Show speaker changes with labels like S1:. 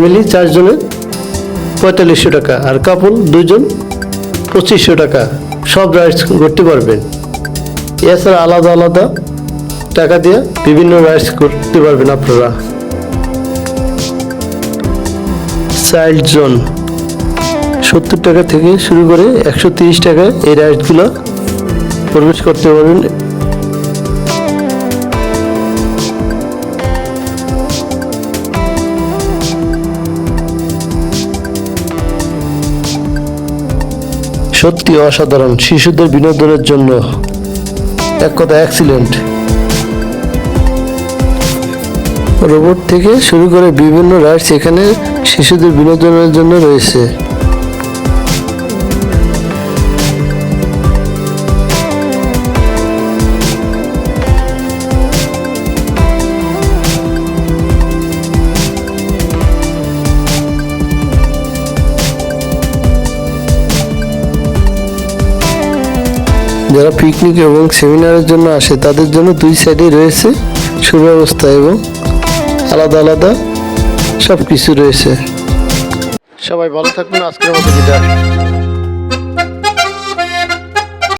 S1: Family চারজনের পঁয়তাল্লিশশো টাকা আর কাপল দুজন পঁচিশশো টাকা। সব রাইডস করতে পারবেন। এছাড়া আলাদা আলাদা টাকা দিয়ে বিভিন্ন রাইডস করতে পারবেন আপনারা। Child zone. সত্তর টাকা থেকে শুরু করে একশো তিরিশ টাকা এই রাইডগুলো প্রবেশ করতে পারবেন। সত্যি অসাধারণ শিশুদের বিনোদনের জন্য এক কথা অ্যাক্সিডেন্ট রোবট থেকে শুরু করে বিভিন্ন রাইডস এখানে শিশুদের বিনোদনের জন্য রয়েছে। যারা পিকনিক এবং সেমিনারের জন্য আসে, তাদের জন্য দুই সাইডে রয়েছে সুব্যবস্থা এবং আলাদা আলাদা সব কিছু রয়েছে। সবাই ভালো থাকবেন, আজকের মতো বিদায়।